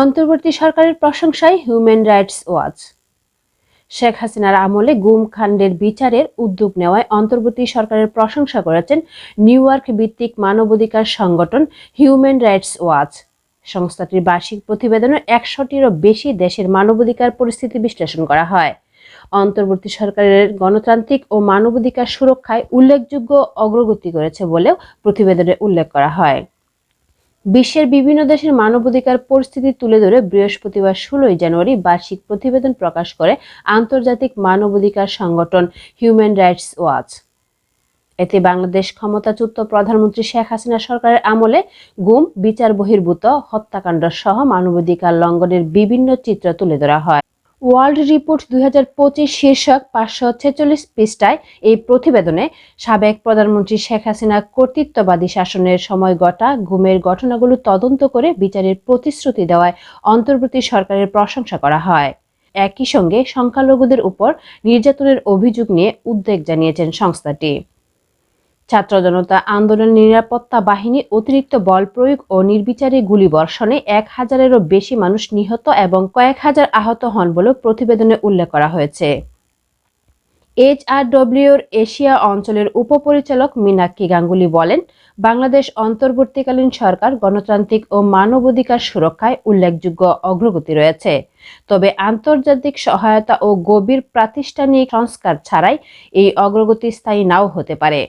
অন্তর্বর্তী সরকারের প্রশংসায় হিউম্যান রাইটস ওয়াচ শেখ হাসিনার আমলে গুম খান্ডের বিচারের উদ্যোগ নেওয়ায় অন্তর্বর্তী সরকারের প্রশংসা করেছেন নিউ ইয়র্ক ভিত্তিক মানবাধিকার সংগঠন হিউম্যান রাইটস ওয়াচ সংস্থাটির বার্ষিক প্রতিবেদনে একশোটিরও বেশি দেশের মানবাধিকার পরিস্থিতি বিশ্লেষণ করা হয়। অন্তর্বর্তী সরকারের গণতান্ত্রিক ও মানবাধিকার সুরক্ষায় উল্লেখযোগ্য অগ্রগতি করেছে বলেও প্রতিবেদনে উল্লেখ করা হয়। বিশ্বের বিভিন্ন দেশের মানবাধিকার পরিস্থিতি তুলে ধরে বৃহস্পতিবার ষোলোই জানুয়ারি বার্ষিক প্রতিবেদন প্রকাশ করে আন্তর্জাতিক মানবাধিকার সংগঠন হিউম্যান রাইটস ওয়াচ এতে বাংলাদেশ ক্ষমতাচ্যুত প্রধানমন্ত্রী শেখ হাসিনা সরকারের আমলে গুম, বিচার বহির্ভূত, হত্যাকাণ্ড সহ মানবাধিকার লঙ্ঘনের বিভিন্ন চিত্র তুলে ধরা হয়। ওয়ার্ল্ড রিপোর্ট দুই হাজার পঁচিশ শীর্ষক পাঁচশো ছেচল্লিশ পৃষ্ঠায় এই প্রতিবেদনে সাবেক প্রধানমন্ত্রী শেখ হাসিনা কর্তৃত্ববাদী শাসনের সময় গটা গুমের ঘটনাগুলো তদন্ত করে বিচারের প্রতিশ্রুতি দেওয়ায় অন্তর্বর্তী সরকারের প্রশংসা করা হয়। একই সঙ্গে সংখ্যালঘুদের উপর নির্যাতনের অভিযোগ নিয়ে উদ্বেগ জানিয়েছেন সংস্থাটি। ছাত্র জনতা আন্দোলন নিরাপত্তা বাহিনী অতিরিক্ত বল প্রয়োগ ও নির্বিচারে গুলিবর্ষণে এক হাজারেরও বেশি মানুষ নিহত এবং কয়েক হাজার আহত হন বলেও প্রতিবেদনে উল্লেখ করা হয়েছে। এইচআরডব্লিউর এশিয়া অঞ্চলের উপপরিচালক মীনাক্ষী গাঙ্গুলি বলেন, বাংলাদেশ অন্তর্বর্তীকালীন সরকার গণতান্ত্রিক ও মানবাধিকার সুরক্ষায় উল্লেখযোগ্য অগ্রগতি রয়েছে। তবে আন্তর্জাতিক সহায়তা ও গভীর প্রাতিষ্ঠানিক সংস্কার ছাড়াই এই অগ্রগতি স্থায়ী নাও হতে পারে।